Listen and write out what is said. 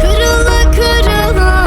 Kırıla kırıla